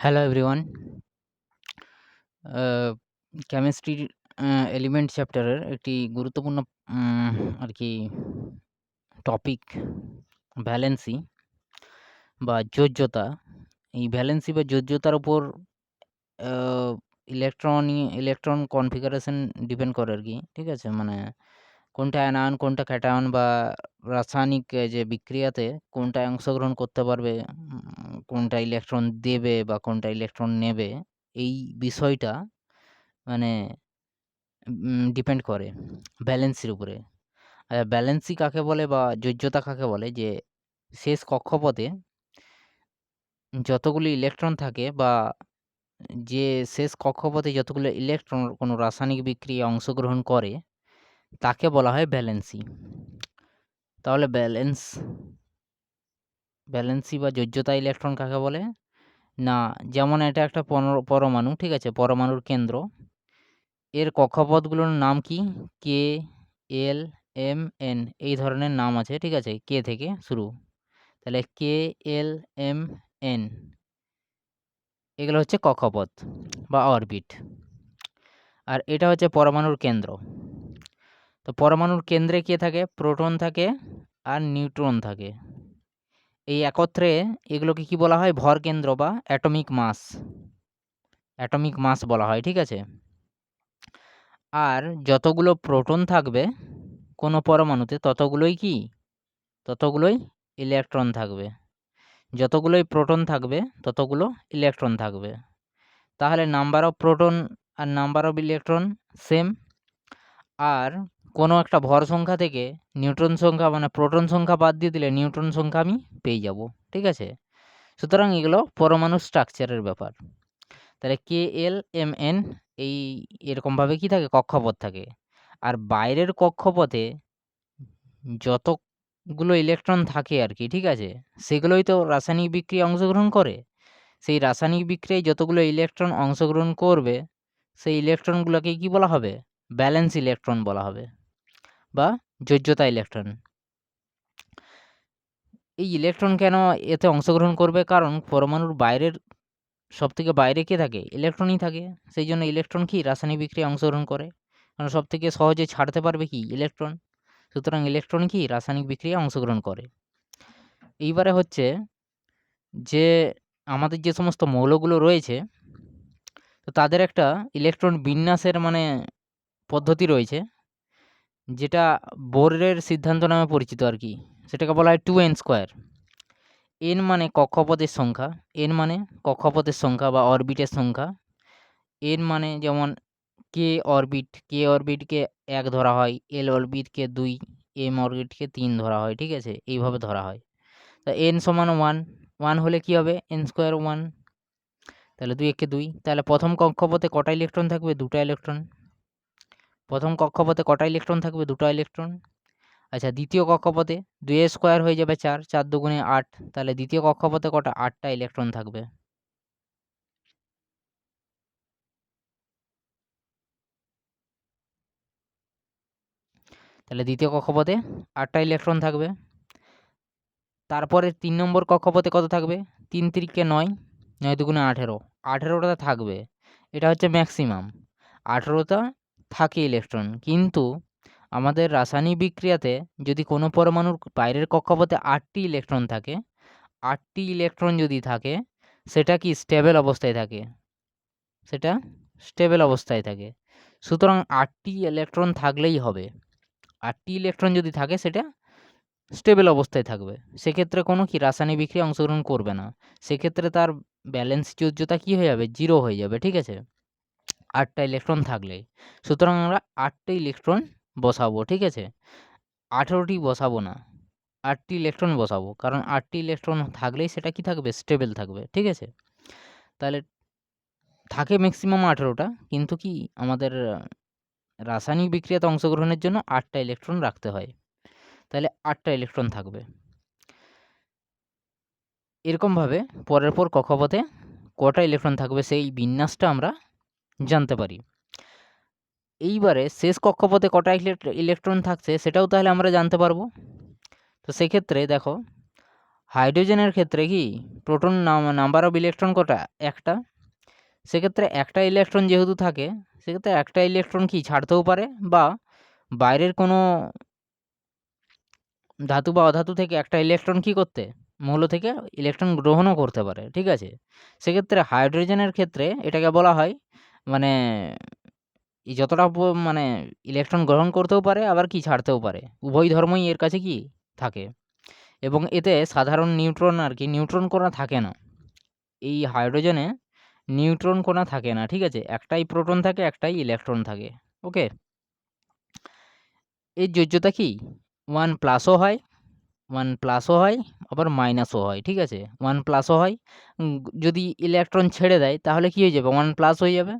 Hello everyone কেমিস্ট্রির element চ্যাপ্টারের একটি গুরুত্বপূর্ণ আর কি টপিক ভ্যালেন্সি বা যোজ্যতা এই ভ্যালেন্সি বা যোজ্যতার উপর ইলেকট্রন ইলেকট্রন কনফিগারেশন ডিপেন্ড করে আর কি, ঠিক আছে? মানে কোনটা অ্যানায়ন কোনটা ক্যাটায়ন বা রাসায়নিক যে বিক্রিয়াতে কোনটায় অংশগ্রহণ করতে পারবে কোনটা ইলেকট্রন দেবে বা কোনটা ইলেকট্রন নেবে, এই বিষয়টা মানে ডিপেন্ড করে ব্যালেন্সির উপরে। আর ব্যালেন্সি কাকে বলে বা যোজ্যতা কাকে বলে, যে শেষ কক্ষপথে যতগুলি ইলেকট্রন থাকে বা যে শেষ কক্ষপথে যতগুলো ইলেকট্রন কোনো রাসায়নিক বিক্রিয়া অংশগ্রহণ করে তাকে বলা হয় ব্যালেন্সি তাহলে ব্যালেন্স, ব্যালেন্সি বা যোজ্যতা ইলেকট্রন কাকে বলে? না, যেমন এটা একটা পরমাণু, ঠিক আছে? পরমাণুর কেন্দ্র। এর কক্ষপথগুলোর নাম কি? কে এল এম এন এই ধরনের নাম আছে, ঠিক আছে? কে থেকে শুরু। তাহলে কে এল এম এন এগুলো হচ্ছে কক্ষপথ বা অরবিট। আর এটা হচ্ছে পরমাণুর কেন্দ্র। তো পরমাণুর কেন্দ্রে কে থাকে? প্রোটন থাকে আর নিউট্রন থাকে। এই একত্রে এগুলোকে কি বলা হয়? ভর কেন্দ্র বা অ্যাটমিক মাস। অ্যাটমিক মাস বলা হয়, ঠিক আছে? আর যতগুলো প্রোটন থাকবে কোনো পরমাণুতে ততগুলোই কি? ততগুলোই ইলেকট্রন থাকবে। যতগুলোই প্রোটন থাকবে, ততগুলো ইলেকট্রন থাকবে। তাহলে নাম্বার অফ প্রোটন আর নাম্বার অফ ইলেকট্রন সেম। আর কোনো একটা ভর সংখ্যা থেকে নিউট্রন সংখ্যা মানে প্রোটন সংখ্যা বাদ দিয়ে দিলে নিউট্রন সংখ্যা আমি পেয়ে যাব, ঠিক আছে? সুতরাং এগুলো পরমাণু স্ট্রাকচারের ব্যাপার। তাহলে কে এল এম এন এই এরকমভাবে কি থাকে? কক্ষপথ থাকে। আর বাইরের কক্ষপথে যতগুলো ইলেকট্রন থাকে আর কি, ঠিক আছে? সেগুলোই তো রাসায়নিক বিক্রিয়ায় অংশগ্রহণ করে। সেই রাসায়নিক বিক্রিয়ায় যতগুলো ইলেকট্রন অংশগ্রহণ করবে, সেই ইলেকট্রনগুলোকে কি বলা হবে? ব্যালেন্স ইলেকট্রন বলা হবে। বা যোজ্যতা ইলেকট্রন। এই ইলেকট্রন কেন এতে অংশগ্রহণ করবে? কারণ পরমাণুর বাইরের সব থেকে বাইরে কে থাকে? ইলেকট্রনই থাকে। সেই জন্য ইলেকট্রন কি রাসায়নিক বিক্রিয়ায় অংশগ্রহণ করে? কারণ সব থেকে সহজে ছাড়তে পারবে কি? ইলেকট্রন। সুতরাং ইলেকট্রন কি রাসায়নিক বিক্রিয়ায় অংশগ্রহণ করে? এইবারে হচ্ছে যে আমাদের যে সমস্ত মৌলগুলো রয়েছে, তো তাদের একটা ইলেকট্রন বিন্যাসের মানে পদ্ধতি রয়েছে। যেটা বোরের সিদ্ধান্ত নামে পরিচিত আর কি, সেটাকে বলা হয় টু এন স্কোয়ার এন মানে কক্ষপথের সংখ্যা এন মানে কক্ষপথের সংখ্যা বা অরবিটের সংখ্যা। এন মানে যেমন কে অরবিট কে অরবিটকে এক ধরা হয় এল অরবিটকে দুই এম অরবিটকে তিন ধরা হয়, ঠিক আছে? এইভাবে ধরা হয়। তা এন সমান ওয়ান ওয়ান হলে কি হবে? এন স্কোয়ার ওয়ান তাহলে দুই একে দুই। তাহলে প্রথম কক্ষপথে কটা ইলেকট্রন থাকবে? দুটা ইলেকট্রন প্রথম কক্ষপথে কটা ইলেকট্রন থাকবে? দুটো ইলেকট্রন আচ্ছা দ্বিতীয় কক্ষপথে দুই স্কোয়ার হয়ে যাবে চার চার দুগুণে আট। তাহলে দ্বিতীয় কক্ষপথে কটা? আটটা ইলেকট্রন থাকবে। তাহলে দ্বিতীয় কক্ষপথে আটটা ইলেকট্রন থাকবে। তারপরে তিন নম্বর কক্ষপথে কত থাকবে? তিন তিরিকে নয় নয় দুগুণে আঠেরো। আঠেরোটা থাকবে। এটা হচ্ছে ম্যাক্সিমাম আঠেরোটা থাকে ইলেকট্রন কিন্তু আমাদের রাসায়নিক বিক্রিয়াতে যদি কোনো পরমাণুর বাইরের কক্ষপথে আটটি ইলেকট্রন থাকে, আটটি ইলেকট্রন যদি থাকে, সেটা কি স্টেবল অবস্থায় থাকে? সেটা স্টেবল অবস্থায় থাকে। সুতরাং আটটি ইলেকট্রন থাকলেই হবে। আটটি ইলেকট্রন যদি থাকে, সেটা স্টেবল অবস্থায় থাকবে। সেক্ষেত্রে কোনো কি রাসায়নিক বিক্রিয়া অংশগ্রহণ করবে না। সেক্ষেত্রে তার ব্যালেন্স যোজ্যতা কী হয়ে যাবে? জিরো হয়ে যাবে, ঠিক আছে? আটটা ইলেকট্রন থাকলে। সুতরাং আমরা আটটা ইলেকট্রন বসাবো, ঠিক আছে? আঠেরোটি বসাবো না, আটটি ইলেকট্রন বসাবো, কারণ আটটি ইলেকট্রন থাকলেই সেটা কি থাকবে? স্টেবল থাকবে, ঠিক আছে? তাহলে থাকে ম্যাক্সিমাম আঠেরোটা, কিন্তু কি আমাদের রাসায়নিক বিক্রিয়াতে অংশগ্রহণের জন্য আটটা ইলেকট্রন রাখতে হয়। তাহলে আটটা ইলেকট্রন থাকবে। এরকমভাবে পরের পর কক্ষপথে কটা ইলেকট্রন থাকবে? সেই বিন্যাসটা আমরা জানতে পারি। এইবারে শেষ কক্ষপথে কটা ইলেকট্রন থাকছে সেটাও তাহলে আমরা জানতে পারব। তো সেক্ষেত্রে দেখো, হাইড্রোজেনের ক্ষেত্রে কি প্রোটন নাম্বার অফ ইলেকট্রন কটা? একটা। সেক্ষেত্রে একটা ইলেকট্রন যেহেতু থাকে, সেক্ষেত্রে একটা ইলেকট্রন কি ছাড়তেও পারে বা বাইরের কোনো ধাতু বা অধাতু থেকে একটা ইলেকট্রন কি করতে? মৌল থেকে ইলেকট্রন গ্রহণও করতে পারে, ঠিক আছে? সেক্ষেত্রে হাইড্রোজেনের ক্ষেত্রে এটাকে বলা হয় মানে এই যতটা মানে ইলেকট্রন গ্রহণ করতেও পারে, আবার কি ছাড়তেও পারে। উভয় ধর্মই এর কাছে কি? থাকে। এবং এতে সাধারণ নিউট্রন আর কি নিউট্রন কণা থাকে না। এই হাইড্রোজেনে নিউট্রন কণা থাকে না, ঠিক আছে? একটাই প্রোটন থাকে, একটাই ইলেকট্রন থাকে। ওকে এর যোজ্যতা কি? ওয়ান প্লাসও হয় ওয়ান প্লাসও হয়, আবার মাইনাসও হয়, ঠিক আছে? ওয়ান প্লাসও হয়। যদি ইলেকট্রন ছেড়ে দেয়, তাহলে কি হয়ে যাবে? ওয়ান প্লাস হয়ে যাবে।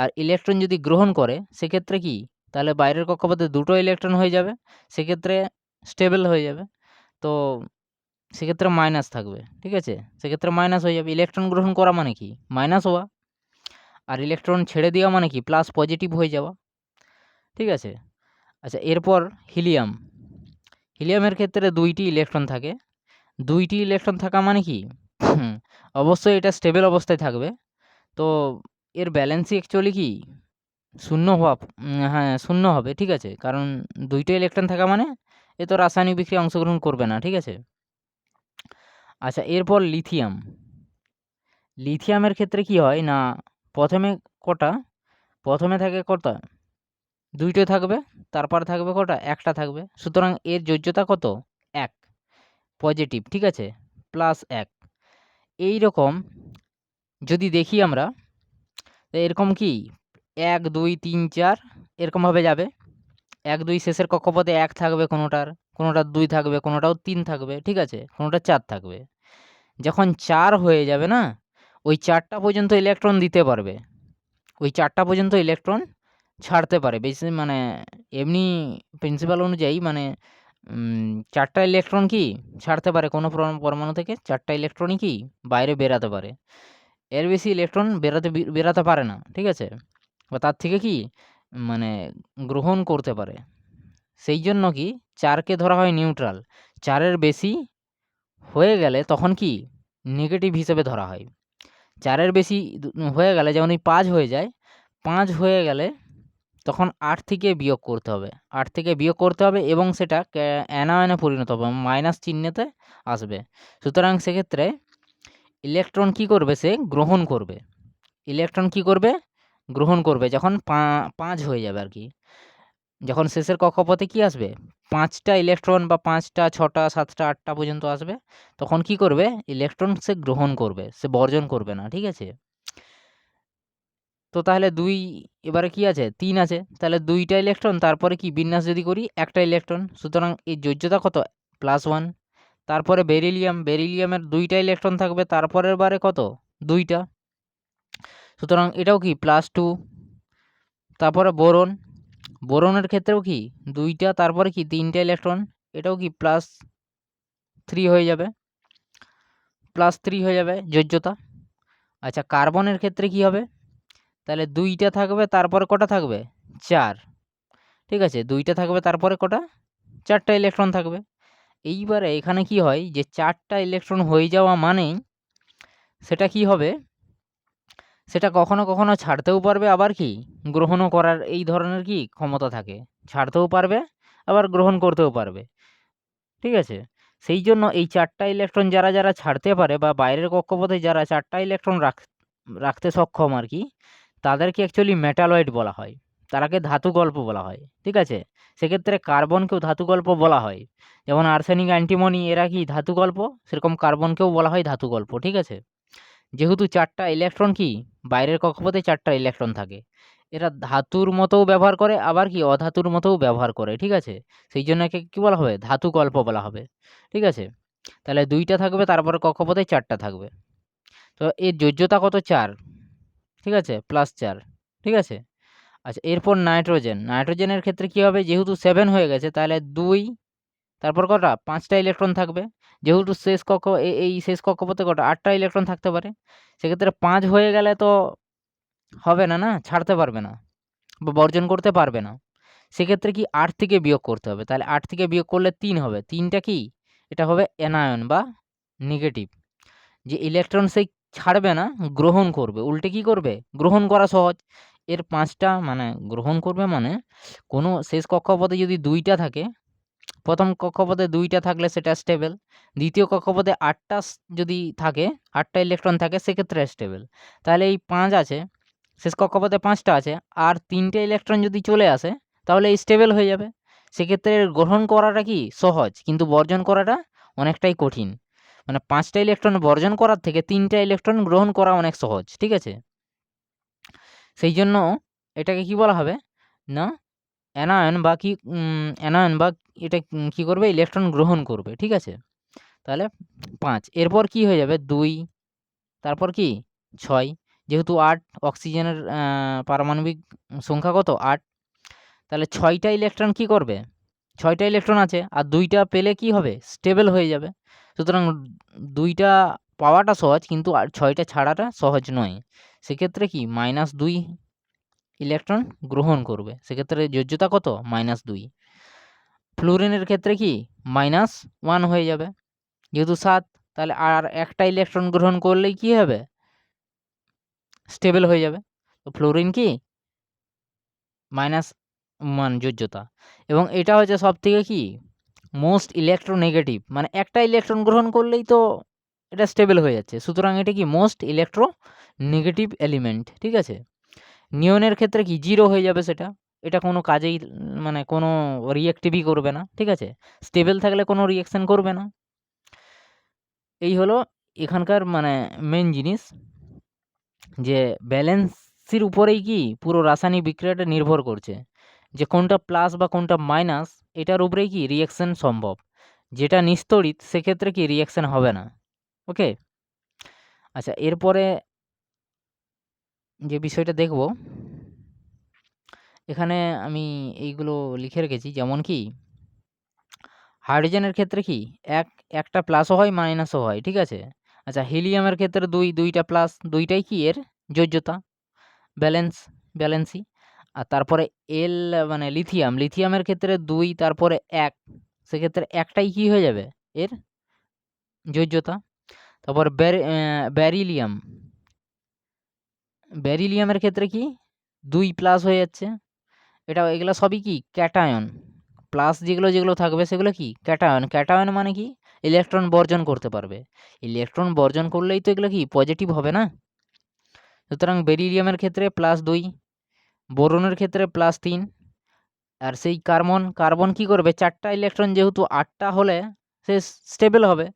আর ইলেকট্রন যদি গ্রহণ করে, সেক্ষেত্রে কি? তাহলে বাইরের কক্ষপথে দুটো ইলেকট্রন হয়ে যাবে, সেক্ষেত্রে স্টেবল হয়ে যাবে। তো সেক্ষেত্রে মাইনাস থাকবে, ঠিক আছে? সেক্ষেত্রে মাইনাস হয়ে যাবে। ইলেকট্রন গ্রহণ করা মানে কি? মাইনাস হওয়া। আর ইলেকট্রন ছেড়ে দেওয়া মানে কি? প্লাস পজিটিভ হয়ে যাওয়া। ঠিক আছে? আচ্ছা এরপর হিলিয়াম হিলিয়ামের ক্ষেত্রে দুইটি ইলেকট্রন থাকে। দুইটি ইলেকট্রন থাকা মানে কি? অবশ্যই এটা স্টেবল অবস্থায় থাকবে। তো এর ব্যালেন্সই অ্যাকচুয়ালি কি? শূন্য হওয়া হ্যাঁ শূন্য হবে, ঠিক আছে? কারণ দুইটা ইলেকট্রন থাকা মানে এ তো রাসায়নিক বিক্রিয়া অংশগ্রহণ করবে না, ঠিক আছে? আচ্ছা এরপর লিথিয়াম লিথিয়ামের ক্ষেত্রে কি হয় না, প্রথমে কটা? প্রথমে থাকে কটা? দুইটো থাকবে, তারপর থাকবে কটা? একটা থাকবে। সুতরাং এর যোজ্যতা কত? এক। পজিটিভ ঠিক আছে? প্লাস এক। এই রকম যদি দেখি আমরা এরকম কি? এক, দুই, তিন, চার এরকমভাবে যাবে। এক, দুই শেষের কক্ষপথে এক থাকবে কোনোটার কোনোটার দুই থাকবে, কোনোটাও তিন থাকবে, ঠিক আছে? কোনোটা চার থাকবে। যখন চার হয়ে যাবে না, ওই চারটা পর্যন্ত ইলেকট্রন দিতে পারবে। ওই চারটা পর্যন্ত ইলেকট্রন ছাড়তে পারে। বেশি মানে এমনি প্রিন্সিপাল অনুযায়ী মানে চারটা ইলেকট্রন কি ছাড়তে পারে কোনো পরমাণু থেকে? চারটা ইলেকট্রনই কি বাইরে বেরাতে পারে। এর বেশি ইলেকট্রন বেরাতে বেরাতে পারে না, ঠিক আছে? বা তার থেকে কি? মানে গ্রহণ করতে পারে। সেই জন্য কি? চারকে ধরা হয় নিউট্রাল চারের বেশি হয়ে গেলে তখন কি? নেগেটিভ হিসেবে ধরা হয়। চারের বেশি হয়ে গেলে যেমন এই পাঁচ হয়ে যায়, পাঁচ হয়ে গেলে তখন আট থেকে বিয়োগ করতে হবে। আট থেকে বিয়োগ করতে হবে এবং সেটা অ্যানায়নে পরিণত হবে মাইনাস চিহ্নেতে আসবে। সুতরাং সেক্ষেত্রে ইলেকট্রন কি করবে সে? গ্রহণ করবে। ইলেকট্রন কি করবে? গ্রহণ করবে। যখন পাঁচ হয়ে যাবে আর কি। যখন শেষের কক্ষপথে কি আসবে? পাঁচটা ইলেকট্রন বা পাঁচটা, ছটা, সাতটা, আটটা পর্যন্ত আসবে। তখন কি করবে? ইলেকট্রন সে গ্রহণ করবে। সে বর্জন করবে না। ঠিক আছে? তো তাহলে দুই, এবারে কি আছে? তিন আছে। তাহলে দুইটা ইলেকট্রন তারপরে কি বিন্যাস যদি করি? একটা ইলেকট্রন সুতরাং এই যোজ্যতা কত? প্লাস ওয়ান তারপরে বেরিলিয়াম বেরিলিয়ামের দুইটা ইলেকট্রন থাকবে, তারপরের বারে কত? দুইটা। সুতরাং এটাও কি? প্লাস টু তারপরে বোরন। বোরনের ক্ষেত্রেও কি? দুইটা, তারপরে কি? তিনটা ইলেকট্রন এটাও কি? প্লাস থ্রি হয়ে যাবে। প্লাস থ্রি হয়ে যাবে, যোজ্যতা। আচ্ছা কার্বনের ক্ষেত্রে কি হবে? তাহলে দুইটা থাকবে, তারপরে কটা থাকবে? চার। ঠিক আছে, দুইটা থাকবে, তারপরে কটা? চারটা ইলেকট্রন থাকবে। এইবারে এখানে কি হয়? যে চারটা ইলেকট্রন হয়ে যাওয়া মানেই সেটা কি হবে? সেটা কখনো কখনো ছাড়তেও পারবে আবার কি? গ্রহণও করার এই ধরনের কি ক্ষমতা থাকে। ছাড়তেও পারবে, আবার গ্রহণ করতেও পারবে। ঠিক আছে? সেই জন্য এই চারটা ইলেকট্রন যারা যারা ছাড়তে পারে বা বাইরের কক্ষপথে যারা চারটা ইলেকট্রন রাখ, রাখতে সক্ষম আর কি, তাদেরকে অ্যাকচুয়ালি মেটালয়েড বলা হয়। তারাকে ধাতু গল্প বলা হয়, ঠিক আছে? সেক্ষেত্রে কার্বনকেও ধাতু গল্প বলা হয়। যেমন আর্সেনিক অ্যান্টিমনি এরা কি ধাতু গল্প? সেরকম কার্বনকেও বলা হয় ধাতু গল্প, ঠিক আছে? যেহেতু চারটা ইলেকট্রন কি? বাইরের কক্ষপথে চারটা ইলেকট্রন থাকে। এরা ধাতুর মতোও ব্যবহার করে, আবার কি অধাতুর মতোও ব্যবহার করে, ঠিক আছে? সেই জন্য একে কী বলা হবে? ধাতু গল্প বলা হবে, ঠিক আছে? তাহলে দুইটা থাকবে, তারপরে কক্ষপথে চারটা থাকবে। তো এর যোজ্যতা কত? চার, ঠিক আছে? প্লাস চার, ঠিক আছে? আচ্ছা এরপর নাইট্রোজেন। নাইট্রোজেনের ক্ষেত্রে কী হবে? যেহেতু সেভেন হয়ে গেছে, তাহলে দুই, তারপর কটা? পাঁচটা ইলেকট্রন থাকবে। যেহেতু শেষ কক্ষ এই শেষ কক্ষপথে কটা? আটটা ইলেকট্রন থাকতে পারে। সেক্ষেত্রে পাঁচ হয়ে গেলে তো হবে না না? ছাড়তে পারবে না বা বর্জন করতে পারবে না। সেক্ষেত্রে কি আট থেকে বিয়োগ করতে হবে? তাহলে আট থেকে বিয়োগ করলে তিন হবে। তিনটা কি? এটা হবে অ্যানায়ন বা নেগেটিভ যে ইলেকট্রন সেই ছাড়বে না, গ্রহণ করবে। উল্টে কি করবে? গ্রহণ করা সহজ। এর পাঁচটা মানে গ্রহণ করবে মানে কোনো শেষ কক্ষপথে যদি দুইটা থাকে, প্রথম কক্ষপথে দুইটা থাকলে সেটা স্টেবল দ্বিতীয় কক্ষপথে আটটা যদি থাকে, আটটা ইলেকট্রন থাকে, সেক্ষেত্রে স্টেবল তাহলে এই পাঁচ আছে, শেষ কক্ষপথে পাঁচটা আছে, আর তিনটে ইলেকট্রন যদি চলে আসে, তাহলে স্টেবল হয়ে যাবে। সেক্ষেত্রে গ্রহণ করাটা কি? সহজ, কিন্তু বর্জন করাটা অনেকটাই কঠিন। মানে পাঁচটা ইলেকট্রন বর্জন করার থেকে তিনটা ইলেকট্রন গ্রহণ করা অনেক সহজ, ঠিক আছে? সেই জন্য এটাকে কি বলা হবে? না, অ্যানায়ন বা কি অ্যানায়ন বা এটা কি করবে? ইলেকট্রন গ্রহণ করবে, ঠিক আছে? তাহলে পাঁচ। এরপর কি হয়ে যাবে? দুই। তারপর কি? ছয়। যেহেতু আট, অক্সিজেনের পারমাণবিক সংখ্যা কত? আট। তাহলে ছয়টা ইলেকট্রন কি করবে? ছয়টা ইলেকট্রন আছে, আর দুইটা পেলে কি হবে? স্টেবল হয়ে যাবে। সুতরাং দুইটা পাওয়াটা সহজ কিন্তু আর ছয়টা ছাড়াটা সহজ নয়। সেক্ষেত্রে কি মাইনাস দুই ইলেকট্রন গ্রহণ করবে? সেক্ষেত্রে যোজ্যতা কত? মাইনাস দুই। ফ্লোরিনের ক্ষেত্রে কি? মাইনাস ওয়ান হয়ে যাবে। যেহেতু সাত, তাহলে আর একটা ইলেকট্রন গ্রহণ করলেই কি হবে? স্টেবল হয়ে যাবে। তো ফ্লোরিন কি? মাইনাস মান যোজ্যতা। এবং এটা হচ্ছে সব থেকে কি? মোস্ট ইলেকট্রোনেগেটিভ মানে একটা ইলেকট্রন গ্রহণ করলেই তো এটা স্টেবল হয়ে যাচ্ছে। সুতরাং এটা কি মোস্ট ইলেকট্রো নেগেটিভ এলিমেন্ট ঠিক আছে? নিয়নের ক্ষেত্রে কি জিরো হয়ে যাবে সেটা? এটা কোনো কাজেই মানে কোনো রিয়েক্টিভই করবে না, ঠিক আছে? স্টেবল থাকলে কোনো রিয়েকশন করবে না। এই হলো এখানকার মানে মেন জিনিস, যে ব্যালেন্সের উপরেই কি পুরো রাসায়নিক বিক্রিয়াটা নির্ভর করছে। যে কোনটা প্লাস বা কোনটা মাইনাস এটার উপরেই কি রিয়াকশান সম্ভব। যেটা নিস্তড়িত, সেক্ষেত্রে কি রিয়াকশান হবে না। ওকে আচ্ছা এরপরে যে বিষয়টা দেখব, এখানে আমি এইগুলো লিখে রেখেছি। যেমন কি, হাইড্রোজেনের ক্ষেত্রে কি, এক, একটা প্লাসও হয় মাইনাসও হয়, ঠিক আছে? আচ্ছা হিলিয়ামের ক্ষেত্রে দুই, দুইটা প্লাস দুইটাই কি এর? যোজ্যতা ব্যালেন্স ব্যালেন্সি আর তারপরে এল মানে লিথিয়াম লিথিয়ামের ক্ষেত্রে দুই, তারপরে এক, সেক্ষেত্রে একটাই কি হয়ে যাবে? এর? যোজ্যতা। তারপর ব্যারিলিয়াম ব্যারিলিয়ামের ক্ষেত্রে কি? দুই প্লাস হয়ে যাচ্ছে। এটা, এগুলো সবই কি? ক্যাটায়ন প্লাস যেগুলো যেগুলো থাকবে, সেগুলো কি? ক্যাটায়ন ক্যাটায়ন মানে কি? ইলেকট্রন বর্জন করতে পারবে। ইলেকট্রন বর্জন করলেই তো এগুলো কি? পজিটিভ হবে না? সুতরাং বেরিলিয়ামের ক্ষেত্রে প্লাস দুই বোরনের ক্ষেত্রে প্লাস তিন, আর সেই কার্বন কার্বন কি করবে? চারটা ইলেকট্রন যেহেতু আটটা হলে, সে স্টেবল হবে।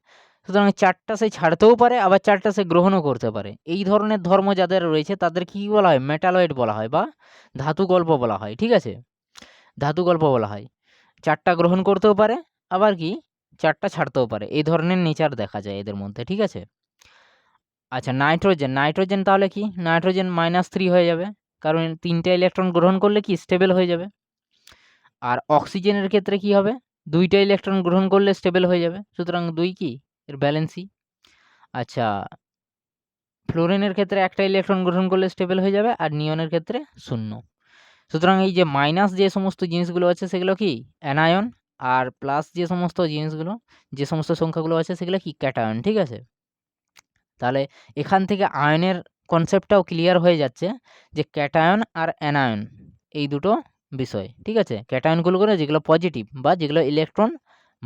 সুতরাং চারটা সে ছাড়তেও পারে, আবার চারটা সে গ্রহণও করতে পারে। এই ধরনের ধর্ম যাদের রয়েছে, তাদের কি বলা হয়? মেটালয়েড বলা হয় বা ধাতু গল্প বলা হয়, ঠিক আছে? ধাতু গল্প বলা হয়। চারটা গ্রহণ করতেও পারে, আবার কি? চারটা ছাড়তেও পারে। এই ধরনের নেচার দেখা যায় এদের মধ্যে, ঠিক আছে? আচ্ছা নাইট্রোজেন। নাইট্রোজেন তাহলে কি? নাইট্রোজেন মাইনাস থ্রি হয়ে যাবে, কারণ তিনটে ইলেকট্রন গ্রহণ করলে কি? স্টেবল হয়ে যাবে। আর অক্সিজেনের ক্ষেত্রে কি হবে? দুইটা ইলেকট্রন গ্রহণ করলে স্টেবল হয়ে যাবে। সুতরাং দুই কি? এর ব্যালেন্সই আচ্ছা ফ্লোরিনের ক্ষেত্রে একটা ইলেকট্রন গ্রহণ করলে স্টেবল হয়ে যাবে আর নিয়নের ক্ষেত্রে শূন্য। সুতরাং এই যে মাইনাস যে সমস্ত জিনিসগুলো আছে সেগুলো কি? অ্যানায়ন আর প্লাস যে সমস্ত জিনিসগুলো, যে সমস্ত সংখ্যাগুলো আছে সেগুলো কি? ক্যাটায়ন ঠিক আছে? তাহলে এখান থেকে আয়নের কনসেপ্টটাও ক্লিয়ার হয়ে যাচ্ছে যে ক্যাটায়ন আর অ্যানায়ন এই দুটো বিষয়, ঠিক আছে? ক্যাটায়নগুলো করে যেগুলো পজিটিভ বা যেগুলো ইলেকট্রন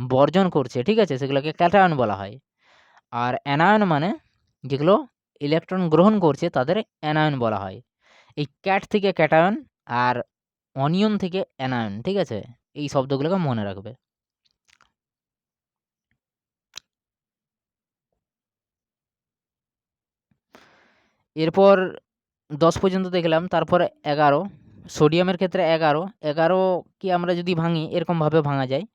বর্জন করছে, ঠিক আছে? সেগুলোকে ক্যাটায়ন বলা হয়। আর অ্যানায়ন মানে যেগুলো ইলেকট্রন গ্রহণ করছে তাদের অ্যানায়ন বলা হয়। এই ক্যাট থেকে ক্যাটায়ন আর অনিয়ন থেকে অ্যানায়ন, ঠিক আছে? এই শব্দগুলোকে মনে রাখবে। এরপর দশ পর্যন্ত দেখলাম, তারপর এগারো। সোডিয়ামের ক্ষেত্রে এগারো। এগারো কি আমরা যদি ভাঙি, এরকমভাবে ভাঙা যায়।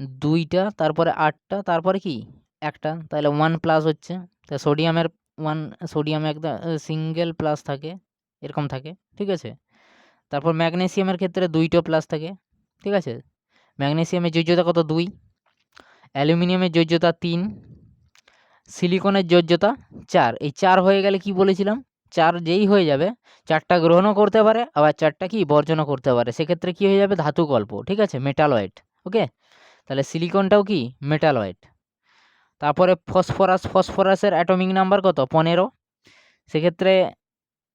দুইটা তারপরে আটটা তারপরে কি? একটা, তাহলে ওয়ান প্লাস হচ্ছে। তা সোডিয়ামের ওয়ান সোডিয়াম একদম সিঙ্গেল প্লাস থাকে, এরকম থাকে, ঠিক আছে? তারপর ম্যাগনেসিয়ামের ক্ষেত্রে দুইটো প্লাস থাকে, ঠিক আছে? ম্যাগনেসিয়ামের যোজ্যতা কত? দুই। অ্যালুমিনিয়ামের যোজ্যতা তিন। সিলিকনের যোজ্যতা চার। এই চার হয়ে গেলে কি বলেছিলাম? চার যেই হয়ে যাবে, চারটা গ্রহণও করতে পারে, আবার চারটা কি? বর্জনও করতে পারে। সেক্ষেত্রে কি হয়ে যাবে? ধাতু গল্প, ঠিক আছে? মেটালয়েড ওকে তাহলে সিলিকনটাও কি? মেটালয়েড তারপরে ফসফরাস ফসফরাসের অ্যাটমিক নাম্বার কত? পনেরো। সেক্ষেত্রে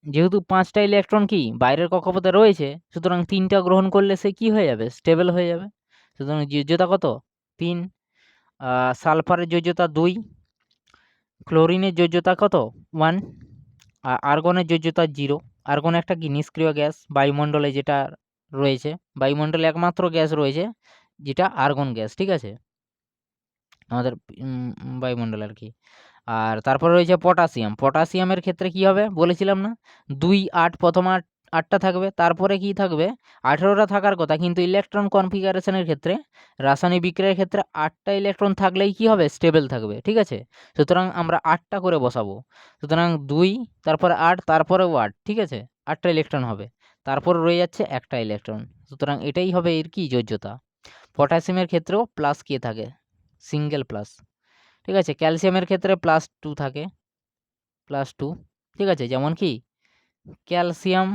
যেহেতু পাঁচটা ইলেকট্রন কি? বাইরের কক্ষপথে রয়েছে, সুতরাং তিনটা গ্রহণ করলে সে কি হয়ে যাবে? স্টেবল হয়ে যাবে। সুতরাং যোজ্যতা কত? তিন। সালফারের যোজ্যতা দুই। ক্লোরিনের যোজ্যতা কত? ওয়ান আর আর্গনের যোজ্যতা জিরো আর্গন একটা কি? নিষ্ক্রিয় গ্যাস, বায়ুমণ্ডলে যেটা রয়েছে, বায়ুমণ্ডলে একমাত্র গ্যাস রয়েছে। যেটা আর্গন গ্যাস, ঠিক আছে? আমাদের বায়ুমণ্ডল আর কি। আর তারপরে রয়েছে পটাশিয়াম। পটাশিয়ামের ক্ষেত্রে কি হবে? বলেছিলাম না? দুই আট প্রথম আট, আটটা থাকবে। তারপরে কি থাকবে? আঠেরোটা থাকার কথা, কিন্তু ইলেকট্রন কনফিগারেশনের ক্ষেত্রে, রাসায়নিক বিক্রিয়ার ক্ষেত্রে আটটা ইলেকট্রন থাকলেই কি হবে? স্টেবল থাকবে, ঠিক আছে? সুতরাং আমরা আটটা করে বসাবো। সুতরাং দুই, তারপরে আট, তারপরেও আট, ঠিক আছে? আটটা ইলেকট্রন হবে। তারপর রয়ে যাচ্ছে একটা ইলেকট্রন। সুতরাং এটাই হবে এর কি যোজ্যতা? পটাশিয়ামের ক্ষেত্রেও প্লাস কে থাকে? সিঙ্গেল প্লাস ঠিক আছে? ক্যালসিয়ামের ক্ষেত্রে প্লাস টু থাকে। প্লাস টু ঠিক আছে? যেমন কি? ক্যালসিয়াম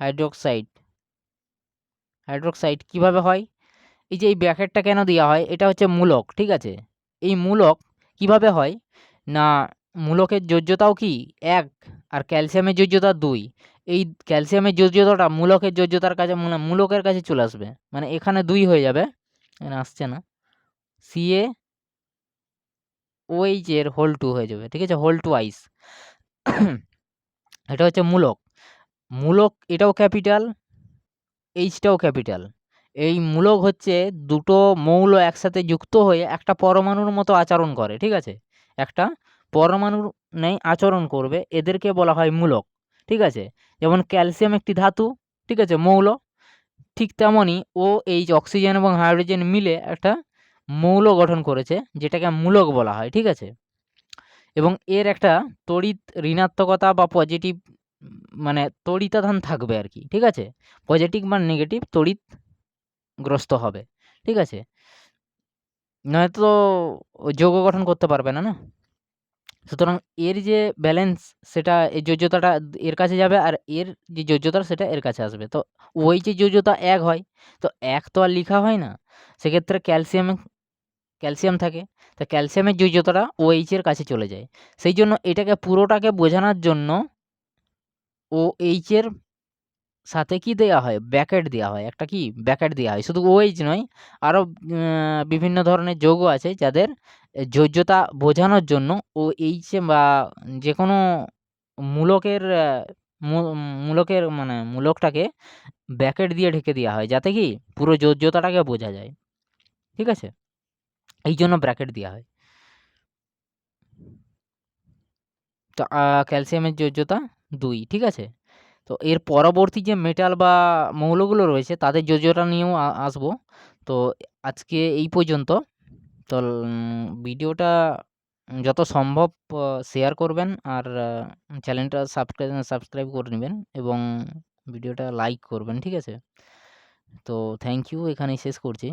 হাইড্রোক্সাইড হাইড্রোক্সাইড কীভাবে হয়? এই যে এই ব্র্যাকেটটা কেন দেওয়া হয়? এটা হচ্ছে মূলক। ঠিক আছে? এই মূলক কীভাবে হয়? না, মূলকের যোজ্যতাও কি? এক। আর ক্যালসিয়ামের যোজ্যতা দুই। এই ক্যালসিয়ামের যোজ্যতাটা মূলকের যোজ্যতার কাছে মানে মূলকের কাছে চলে আসবে। মানে এখানে দুই হয়ে যাবে। এখানে আসছে না। সিএ ওএইচ এর হোল টু হয়ে যাবে, ঠিক আছে? হোল টু আইস এটা হচ্ছে মূলক। মূলক এটাও ক্যাপিটাল এইচটাও ক্যাপিটাল এই মূলক হচ্ছে দুটো মৌল একসাথে যুক্ত হয়ে একটা পরমাণুর মতো আচরণ করে, ঠিক আছে? একটা পরমাণুর নেই, আচরণ করবে। এদেরকে বলা হয় মূলক। ঠিক আছে? যেমন ক্যালসিয়াম একটি ধাতু, ঠিক আছে? মৌল। ঠিক তেমনই ও এইচ অক্সিজেন এবং হাইড্রোজেন মিলে একটা মৌল গঠন করেছে, যেটাকে মূলক বলা হয়, ঠিক আছে? এবং এর একটা তড়িৎ ঋণাত্মকতা বা পজিটিভ মানে তড়িতাধান থাকবে আর কি, ঠিক আছে? পজিটিভ বা নেগেটিভ তড়িৎ গ্রস্ত হবে, ঠিক আছে? নয়তো যৌগ গঠন করতে পারবে না না? সুতরাং এর যে ব্যালেন্স সেটা এই যোজ্যতাটা এর কাছে যাবে আর এর যে যোজ্যতা সেটা এর কাছে আসবে। তো ওই যে যোজ্যতা এক হয়, তো এক তো আর লেখা হয় না। সেক্ষেত্রে ক্যালসিয়াম ক্যালসিয়াম থাকে, তো ক্যালসিয়ামের যোজ্যতাটা ও এর কাছে চলে যায়। সেই জন্য এটাকে পুরোটাকে বোঝানোর জন্য ও এর সাথে কি দেয়া হয়? ব্র্যাকেট দেয়া হয়। একটা কি? ব্র্যাকেট দেয়া হয়। শুধু OH নয় আরও বিভিন্ন ধরনের যৌগ আছে যাদের এ যোজ্যতা বোঝানোর জন্য OH বা যে কোনো মূলকের মূলকের মানে মূলকটাকে ব্র্যাকেট দিয়ে ঢেকে দেওয়া হয় যাতে কি পুরো যোজ্যতাটাকে বোঝা যায়। ঠিক আছে? এই জন্য ব্র্যাকেট দেওয়া হয়। তো ক্যালসিয়ামের যোজ্যতা দুই। ঠিক আছে? তো এর পরবর্তী যে মেটাল বা মৌলগুলো রয়েছে, তাদের যোজনা নিয়েও আসব। তো আজকে এই পর্যন্ত। তো ভিডিওটা যত সম্ভব শেয়ার করবেন আর চ্যানেলটা সাবস্ক্রাইব সাবস্ক্রাইব করে নেবেন এবং ভিডিওটা লাইক করবেন, ঠিক আছে? তো থ্যাংক ইউ এখানেই শেষ করছি।